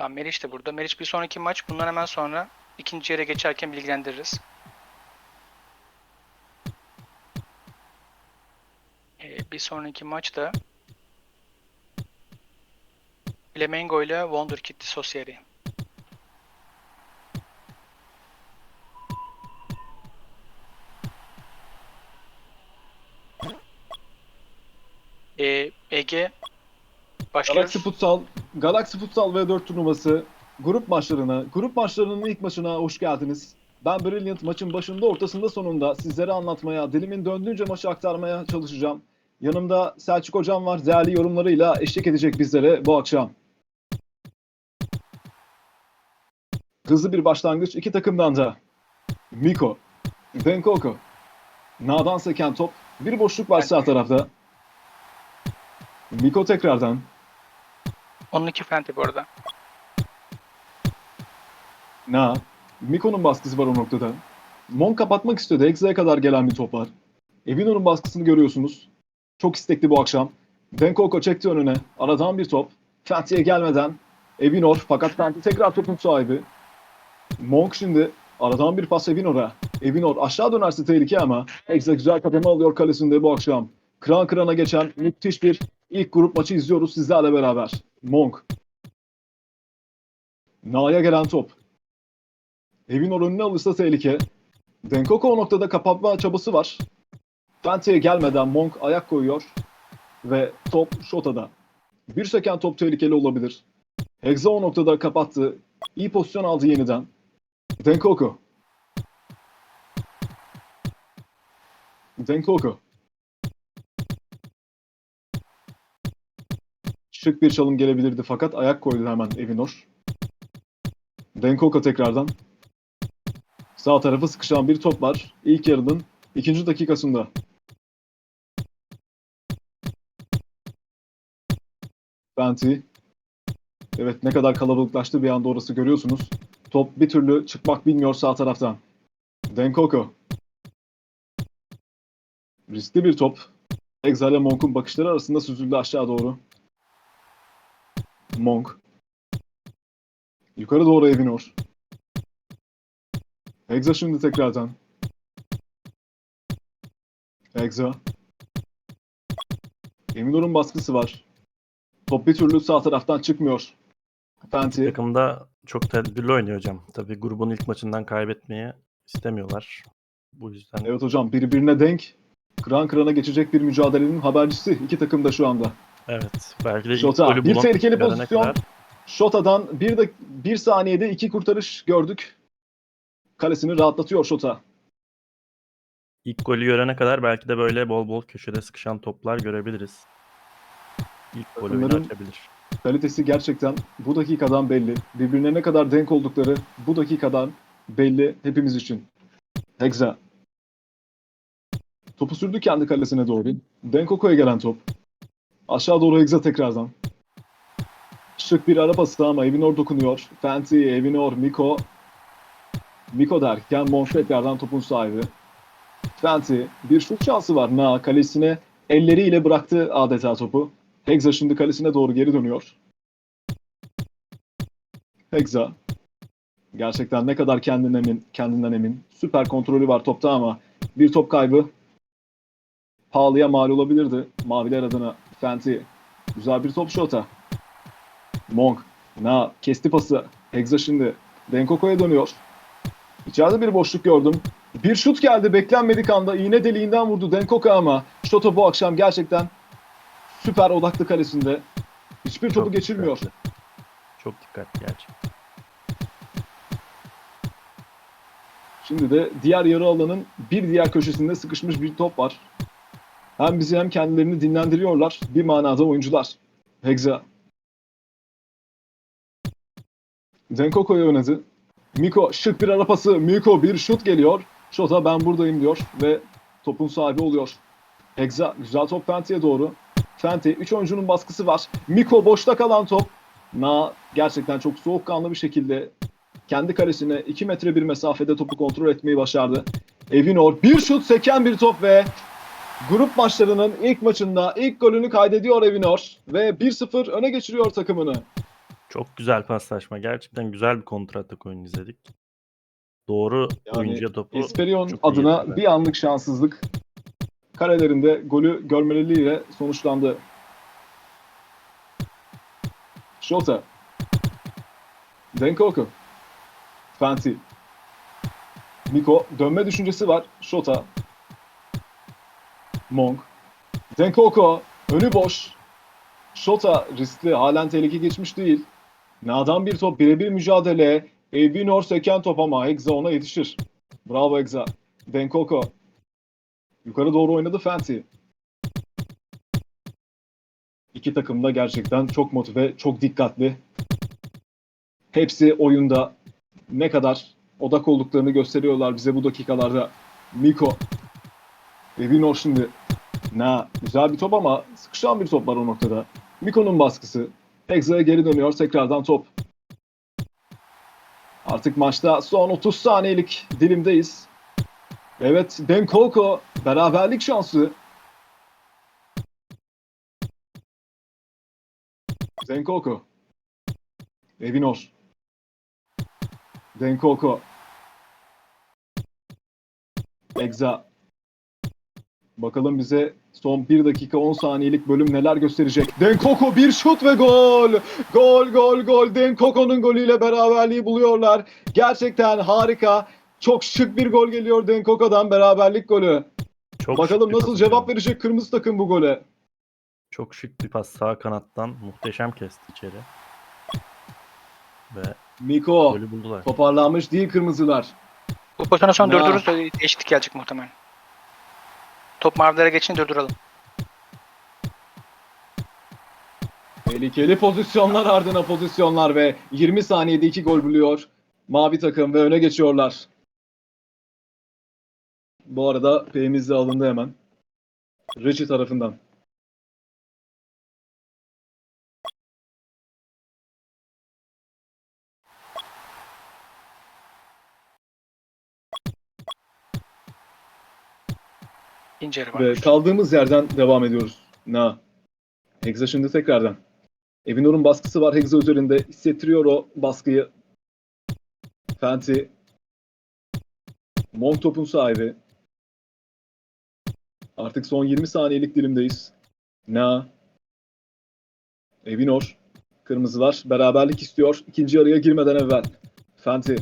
Tamam Meriç de burada. Meriç bir sonraki maç bundan hemen sonra ikinci yere geçerken bilgilendiririz. Ee, bir sonraki maçta Flamengo ile Wonderkid Society. Ee, Ege başlıyor. Galaxy Futsal, Galaxy Futsal V4 turnuvası grup maçlarına, grup maçlarının ilk maçına hoş geldiniz. Ben Brilliant maçın başında, ortasında, sonunda sizlere anlatmaya, dilimin döndüğünce maçı aktarmaya çalışacağım. Yanımda Selçuk Hocam var, değerli yorumlarıyla eşlik edecek bizlere bu akşam. Hızlı bir başlangıç iki takımdan da. Miko, Denkoko, Na'dan seken top, bir boşluk var sağ tarafta. Miko tekrardan, 12 Fenty bu arada. Na. Miko'nun baskısı var o noktada. Mon kapatmak istiyordu. Exa'ya kadar gelen bir top var. Evino'nun baskısını görüyorsunuz. Çok istekli bu akşam. Denkoko çekti önüne. Aradan bir top. Fenty'ye gelmeden Evinor fakat Fenty tekrar topun sahibi. Monk şimdi aradan bir pas Evinor'a. Evinor aşağı dönerse tehlike ama Exa güzel kapama alıyor kalesinde bu akşam. Kıran kırana geçen müthiş bir ilk grup maçı izliyoruz sizlerle beraber. Monk. Na'ya gelen top. Evin önüne alırsa tehlike. Denkoko o noktada kapatma çabası var. Fenty'ye gelmeden Monk ayak koyuyor. Ve top Shota'da. Bir seken top tehlikeli olabilir. Hexa o noktada kapattı. İyi pozisyon aldı yeniden. Denkoko. Denkoko. Şık bir çalım gelebilirdi fakat ayak koydu hemen Evinor. Denkoko tekrardan. Sağ tarafı sıkışan bir top var. İlk yarının ikinci dakikasında. Fenty. Evet ne kadar kalabalıklaştı bir anda orası görüyorsunuz. Top bir türlü çıkmak bilmiyor sağ taraftan. Denkoko. Riskli bir top. Exile ile Monk'un bakışları arasında süzüldü aşağı doğru. Monk. Yukarı doğru Evinor. Hexa şimdi tekrardan. Hexa. Evinor'un baskısı var. Top bir türlü sağ taraftan çıkmıyor. Fenty. Takımda çok tedbirli oynuyor hocam. Tabii grubun ilk maçından kaybetmeyi istemiyorlar. Bu yüzden Evet hocam birbirine denk. Kıran kırana geçecek bir mücadelenin habercisi iki takım da şu anda. Evet belki de ilk Şota, golü bir tehlikeli pozisyon. kadar Shota'dan bir, de, bir saniyede iki kurtarış gördük. Kalesini rahatlatıyor Shota. ilk golü görene kadar belki de böyle bol bol köşede sıkışan toplar görebiliriz. İlk golü açabilir. Kalitesi gerçekten bu dakikadan belli. Birbirine ne kadar denk oldukları bu dakikadan belli hepimiz için. Hexa. Topu sürdü kendi kalesine doğru. Denkoko'ya gelen top. Aşağı doğru Hexa tekrardan. Şık bir ara pası ama Evinor dokunuyor. Fenty, Evinor, Miko. Miko derken Monk tekrardan topun sahibi. Fenty bir şut şansı var. Na kalesine elleriyle bıraktı adeta topu. Hexa şimdi kalesine doğru geri dönüyor. Hexa. Gerçekten ne kadar kendinden emin, kendinden emin. Süper kontrolü var topta ama bir top kaybı pahalıya mal olabilirdi. Maviler adına Fenty. Güzel bir top şota. Monk. Na kesti pası. Hexa şimdi Denkoko'ya dönüyor. İçeride bir boşluk gördüm. Bir şut geldi beklenmedik anda. iğne deliğinden vurdu Denkoko ama Şoto bu akşam gerçekten süper odaklı kalesinde. Hiçbir topu Çok geçirmiyor. dikkatli. Çok dikkatli gerçekten. Şimdi de diğer yarı alanın bir diğer köşesinde sıkışmış bir top var. Hem bizi hem kendilerini dinlendiriyorlar. Bir manada oyuncular. Hexa. Denkoko'ya oynadı. Miko şık bir ara pası. Miko bir şut geliyor. Şota ben buradayım diyor ve topun sahibi oluyor. Hexa güzel top Fenty'ye doğru. Fenty 3 oyuncunun baskısı var. Miko boşta kalan top. Na gerçekten çok soğukkanlı bir şekilde kendi kalesine 2 metre bir mesafede topu kontrol etmeyi başardı. Evinor bir şut seken bir top ve grup maçlarının ilk maçında ilk golünü kaydediyor Evinor ve 1-0 öne geçiriyor takımını. Çok güzel paslaşma. Gerçekten güzel bir kontratak oyunu izledik. Doğru Yani oyuncuya topu Esperion adına bir anlık şanssızlık karelerinde golü görmeleriyle sonuçlandı. Shota. Denkoku. Fanti. Miko. Dönme düşüncesi var. Shota. Monk. Denkoku. Önü boş. Shota riskli. Halen tehlike geçmiş değil. Nadan bir top. Birebir mücadele. Evinor seken top ama Hexa ona yetişir. Bravo Hexa. Denkoko. Yukarı doğru oynadı Fenty. İki takım da gerçekten çok motive, çok dikkatli. Hepsi oyunda ne kadar odak olduklarını gösteriyorlar bize bu dakikalarda. Miko. Evinor şimdi. Na, güzel bir top ama sıkışan bir top var o noktada. Miko'nun baskısı. Hexa'ya geri dönüyor tekrardan top. Artık maçta son 30 saniyelik dilimdeyiz. Evet, Denkoko beraberlik şansı. Denkoko. Evinor. Denkoko. Egza. Bakalım bize son 1 dakika 10 saniyelik bölüm neler gösterecek. Denkoko bir şut ve gol. Gol gol gol. Denkoko'nun golüyle beraberliği buluyorlar. Gerçekten harika. Çok şık bir gol geliyor Denkoko'dan beraberlik golü. Çok Bakalım nasıl cevap yani. verecek kırmızı takım bu gole. Çok şık bir pas sağ kanattan muhteşem kesti içeri. Ve Miko golü buldular. toparlanmış değil kırmızılar. Bu pozisyonu Ya. durdururuz da eşitlik gelecek muhtemelen. Top mavilere geçince durduralım. Tehlikeli pozisyonlar ardına pozisyonlar ve 20 saniyede 2 gol buluyor. Mavi takım ve öne geçiyorlar. Bu arada P'miz de alındı hemen. Richie tarafından. Yarı Ve kaldığımız yerden devam ediyoruz. Na. Hexa şimdi tekrardan. Evinor'un baskısı var Hexa üzerinde. Hissettiriyor o baskıyı. Fenty. Monk topun sahibi. Artık son 20 saniyelik dilimdeyiz. Na. Evinor. Kırmızılar beraberlik istiyor. İkinci yarıya girmeden evvel. Fenty.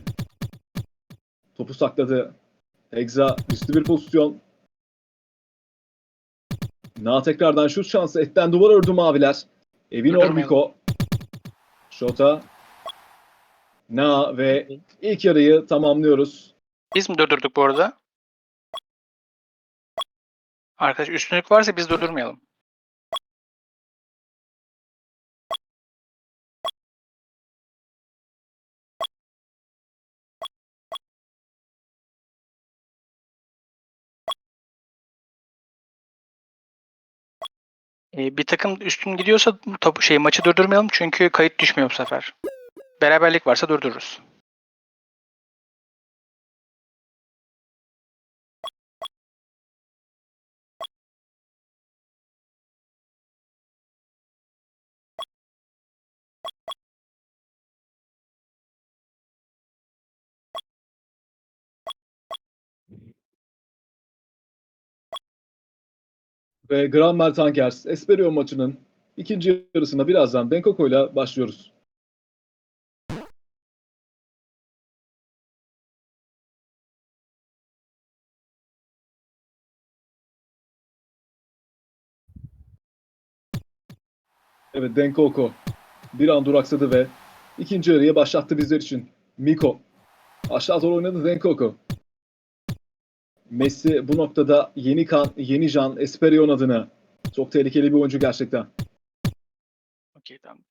Topu sakladı. Hexa riskli bir pozisyon. Na tekrardan şut şansı. Etten duvar ördü maviler. Evin. Orbiko. Şota. Na ve ilk yarıyı tamamlıyoruz. Biz mi durdurduk bu arada? Arkadaş üstünlük varsa biz durdurmayalım. Ee, bir takım üstün gidiyorsa topu şey maçı durdurmayalım çünkü kayıt düşmüyor bu sefer. Beraberlik varsa durdururuz. Ve Granmer Tankers Esperion maçının ikinci yarısında birazdan Bangkok ile başlıyoruz. Evet Denkoko bir an duraksadı ve ikinci yarıyı başlattı bizler için. Miko aşağı doğru oynadı Denkoko. Messi bu noktada yeni kan, yeni can Esperion adına çok tehlikeli bir oyuncu gerçekten. Okey tamam.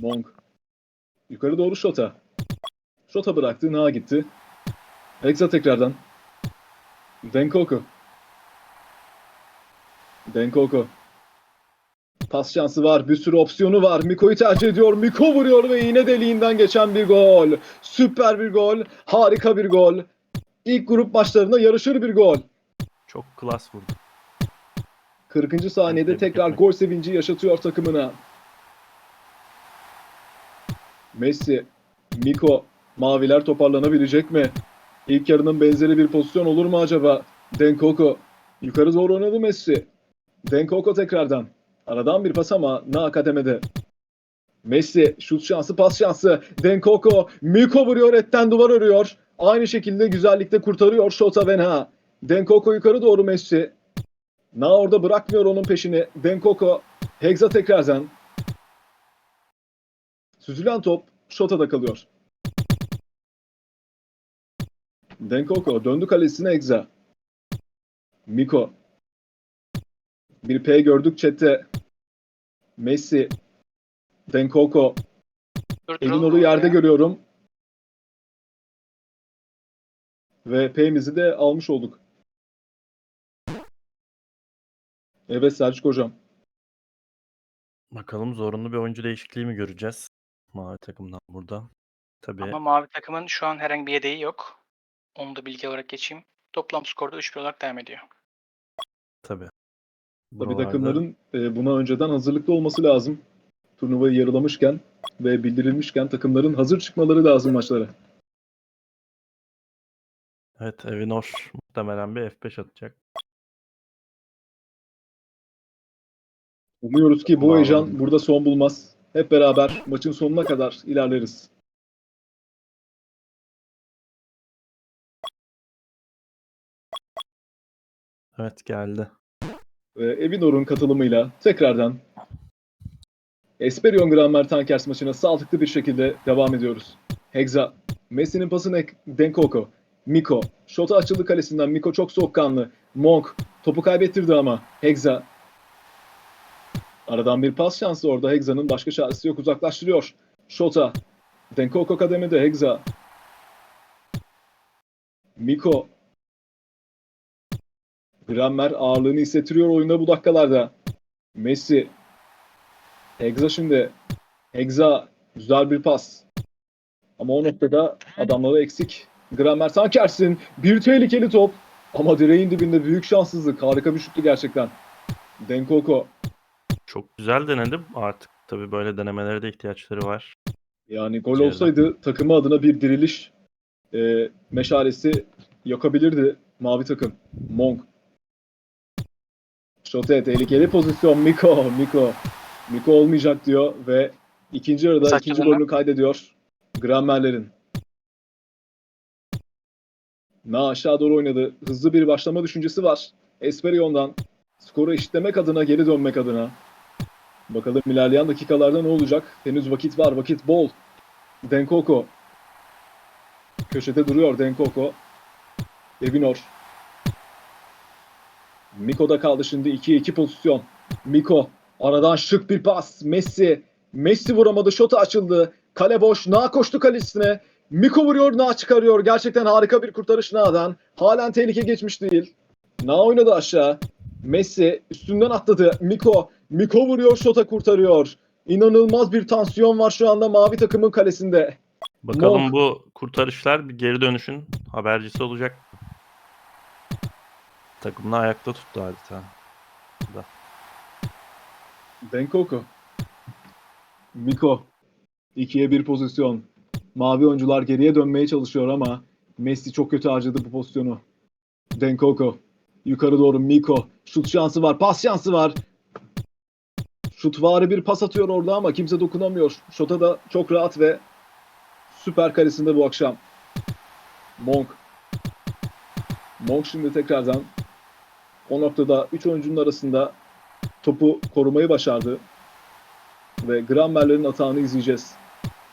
Monk. Yukarı doğru Şota. Şota bıraktı. Nağa gitti. Hexa tekrardan. Denkoko. Denkoko. Pas şansı var. Bir sürü opsiyonu var. Miko'yu tercih ediyor. Miko vuruyor ve iğne deliğinden geçen bir gol. Süper bir gol. Harika bir gol. İlk grup maçlarında yarışır bir gol. Çok klas vurdu. 40. saniyede tekrar gol sevinci yaşatıyor takımına. Messi, Miko, maviler toparlanabilecek mi? İlk yarının benzeri bir pozisyon olur mu acaba? Denkoko, yukarı doğru oynadı Messi. Denkoko tekrardan. Aradan bir pas ama Na kademede. Messi, şut şansı, pas şansı. Denkoko, Miko vuruyor, etten duvar örüyor. Aynı şekilde güzellikle kurtarıyor Şota ve Na. Denkoko yukarı doğru Messi. Na orada bırakmıyor onun peşini. Denkoko, Hexa tekrardan. Süzülen top Şota'da kalıyor. Denkoko döndü kalesine Hexa. Miko. Bir P gördük chatte. Messi. Denkoko. Elin yerde oraya? görüyorum. Ve P'mizi de almış olduk. Evet Selçuk hocam. Bakalım zorunlu bir oyuncu değişikliği mi göreceğiz? Mavi takımdan burada. Tabii Ama mavi takımın şu an herhangi bir yedeği yok. Onu da bilgi olarak geçeyim. Toplam skorda 3-1 olarak devam ediyor. tabii. Tabii Buralarda takımların e, buna önceden hazırlıklı olması lazım. Turnuvayı yarılamışken ve bildirilmişken takımların hazır çıkmaları lazım maçlara. Evet Evinor muhtemelen bir F5 atacak. Umuyoruz ki bu heyecan burada son bulmaz. Hep beraber maçın sonuna kadar ilerleriz. Evet geldi. Ve Evinor'un katılımıyla tekrardan Esperion Granmer Tankers maçına sağlıklı bir şekilde devam ediyoruz. Hexa, Messi'nin pası Nek- Denkoko, Miko, şota açıldı kalesinden Miko çok soğukkanlı, Monk topu kaybettirdi ama Hexa aradan bir pas şansı orada Hexa'nın başka çaresi yok uzaklaştırıyor. Şota, Denkoko kademede Hexa, Miko Granmer ağırlığını hissettiriyor oyunda bu dakikalarda. Messi. Hexa şimdi. Hexa. Güzel bir pas. Ama o noktada adamları eksik. Granmer Tankersin. Bir tehlikeli top. Ama direğin dibinde büyük şanssızlık. Harika bir şuttu gerçekten. Denkoko. Çok güzel denedim. Artık tabii böyle denemelere de ihtiyaçları var. Yani gol Ceza. olsaydı takımı adına bir diriliş e, meşalesi yakabilirdi mavi takım. Monk. Şote tehlikeli pozisyon Miko. Miko. Miko olmayacak diyor ve ikinci yarıda Saçma ikinci golünü kaydediyor. Granmerlerin. Na aşağı doğru oynadı. Hızlı bir başlama düşüncesi var. Esperion'dan skoru eşitlemek adına geri dönmek adına. Bakalım ilerleyen dakikalarda ne olacak? Henüz vakit var, vakit bol. Denkoko. Köşede duruyor Denkoko. Evinor. Miko'da kaldı şimdi 2-2 pozisyon. Miko. Aradan şık bir pas. Messi. Messi vuramadı. Şota açıldı. Kale boş. Na koştu kalesine. Miko vuruyor. Na çıkarıyor. Gerçekten harika bir kurtarış Na'dan. Halen tehlike geçmiş değil. Na oynadı aşağı. Messi üstünden atladı. Miko. Miko vuruyor. Şota kurtarıyor. İnanılmaz bir tansiyon var şu anda mavi takımın kalesinde. Bakalım Monk. bu kurtarışlar bir geri dönüşün habercisi olacak. Takımını ayakta tuttu adeta. Denkoko. Miko. 2'ye 1 pozisyon. Mavi oyuncular geriye dönmeye çalışıyor ama Messi çok kötü harcadı bu pozisyonu. Denkoko. Yukarı doğru Miko. Şut şansı var. Pas şansı var. Şutvari bir pas atıyor orada ama kimse dokunamıyor. Şota da çok rahat ve süper karesinde bu akşam. Monk. Monk şimdi tekrardan o noktada 3 oyuncunun arasında topu korumayı başardı. Ve Granmer'lerin atağını izleyeceğiz.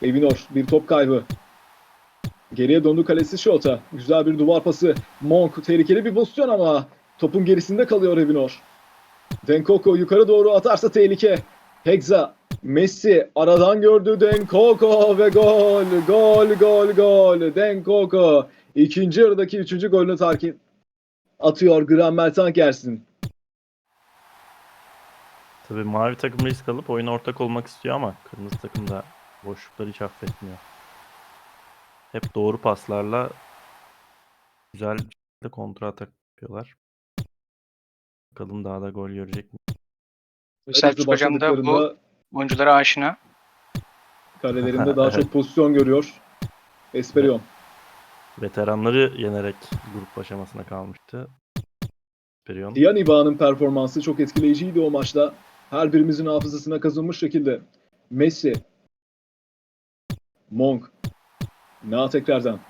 Evinor bir top kaybı. Geriye döndü kalesi Şota. Güzel bir duvar pası. Monk tehlikeli bir pozisyon ama topun gerisinde kalıyor Evinor. Denkoko yukarı doğru atarsa tehlike. Hexa, Messi aradan gördü Denkoko ve gol, gol, gol, gol. Denkoko ikinci yarıdaki üçüncü golünü takip atıyor Granmer Tankersin. Tabii mavi takım risk alıp oyuna ortak olmak istiyor ama kırmızı takım da boşlukları hiç affetmiyor. Hep doğru paslarla güzel bir şekilde kontra atak yapıyorlar. Bakalım daha da gol görecek mi? Selçuk Hocam da bu oyunculara aşina. Kalelerinde daha çok pozisyon görüyor. Esperion. Veteranları yenerek grup aşamasına kalmıştı. Perion. Dianiba'nın performansı çok etkileyiciydi o maçta. Her birimizin hafızasına kazınmış şekilde. Messi. Monk. Na tekrardan.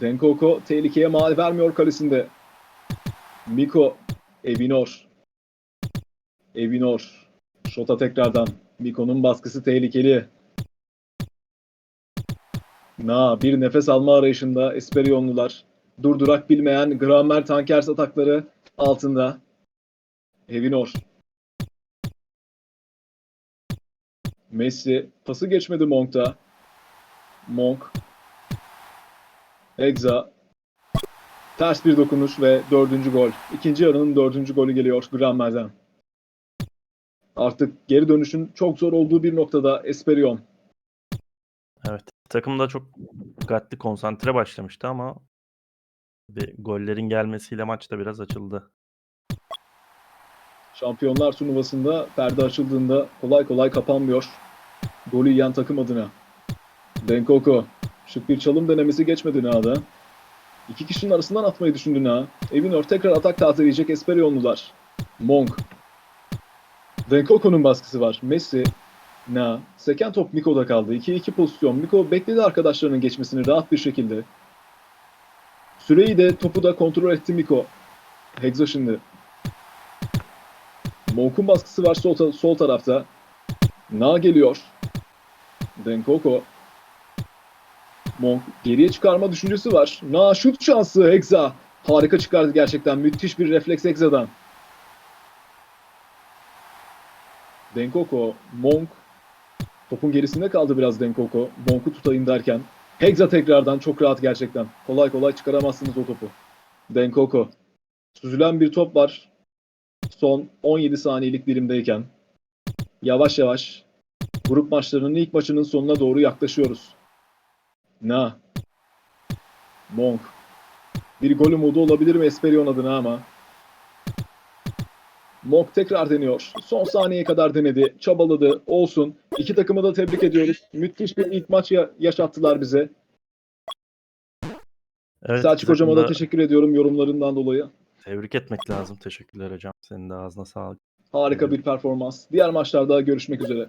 Denkoko tehlikeye mal vermiyor kalesinde. Miko. Evinor. Evinor. Şota tekrardan. Miko'nun baskısı tehlikeli. Na bir nefes alma arayışında Esperionlular. Durdurak bilmeyen Grammer Tankers atakları altında. Evinor. Messi pası geçmedi Monk'ta. Monk. Egza. Ters bir dokunuş ve dördüncü gol. İkinci yarının dördüncü golü geliyor Grammer'den. Artık geri dönüşün çok zor olduğu bir noktada Esperion. Evet. Takım da çok dikkatli, konsantre başlamıştı ama bir gollerin gelmesiyle maç da biraz açıldı. Şampiyonlar turnuvasında perde açıldığında kolay kolay kapanmıyor. Golü yiyen takım adına. Denkoko. Şık bir çalım denemesi geçmedi Na'da. İki kişinin arasından atmayı düşündü Na. Evinor tekrar atak tazeleyecek Esperionlular. Monk. Denkoko'nun baskısı var. Messi. Na. Seken top Miko'da kaldı. 2-2 pozisyon. Miko bekledi arkadaşlarının geçmesini rahat bir şekilde. Süreyi de topu da kontrol etti Miko. Hexa şimdi. Monk'un baskısı var sol, sol tarafta. Na geliyor. Denkoko. Monk geriye çıkarma düşüncesi var. Na şut şansı Hexa. Harika çıkardı gerçekten. Müthiş bir refleks Hexa'dan. Denkoko, Monk. Topun gerisinde kaldı biraz Denkoko. Monk'u tutayım derken. Hexa tekrardan çok rahat gerçekten. Kolay kolay çıkaramazsınız o topu. Denkoko. Süzülen bir top var son 17 saniyelik dilimdeyken yavaş yavaş grup maçlarının ilk maçının sonuna doğru yaklaşıyoruz. Na. Monk. Bir gol umudu olabilir mi Esperion adına ama. Monk tekrar deniyor. Son saniyeye kadar denedi. Çabaladı. Olsun. İki takımı da tebrik ediyoruz. Müthiş bir ilk maç ya- yaşattılar bize. Evet, Selçuk hocama da teşekkür ediyorum yorumlarından dolayı. tebrik etmek lazım. Teşekkürler hocam. Senin de ağzına sağlık. Harika bir performans. Diğer maçlarda görüşmek üzere.